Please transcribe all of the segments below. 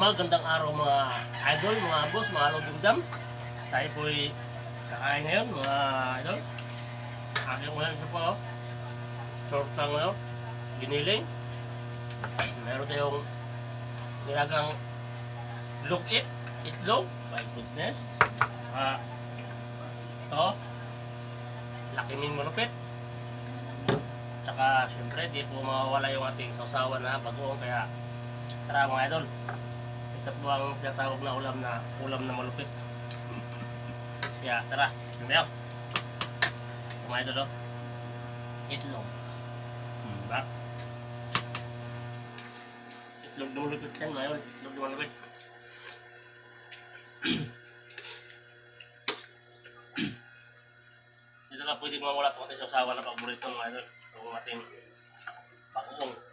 Magandang araw mga idol, mga boss, mga lodong Tayo po'y kakain ngayon mga idol. Aking ulan ito po. Tortang ngayon. Giniling. Meron tayong nilagang look it, itlog. My goodness. Ah, ito. Laki min malupit. Tsaka syempre di po mawawala yung ating sausawan na bagoong kaya tara mga idol. Ito po ang tinatawag na ulam na ulam na malupit. Kaya tara, yun. Mga idol oh. Itlog. Hmm, ba? Itlog na malupit yan idol. Itlog na malupit. Dito na pwede mawala itong ating sausawan na paborito idol. Itong ating bagoong.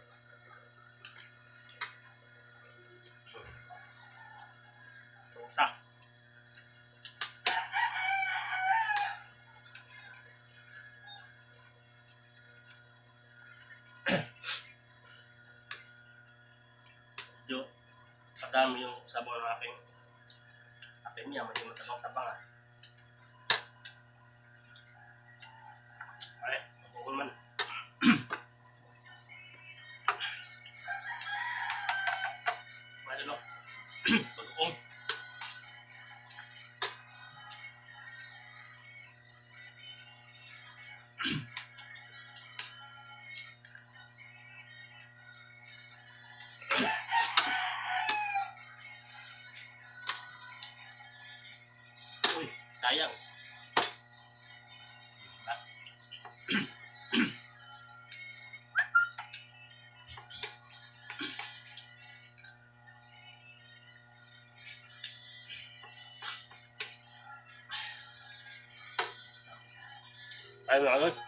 Kadami yung sabaw ng aking akin niya, medyo matabang-tabang ah. Sayang. Ay, mga idol.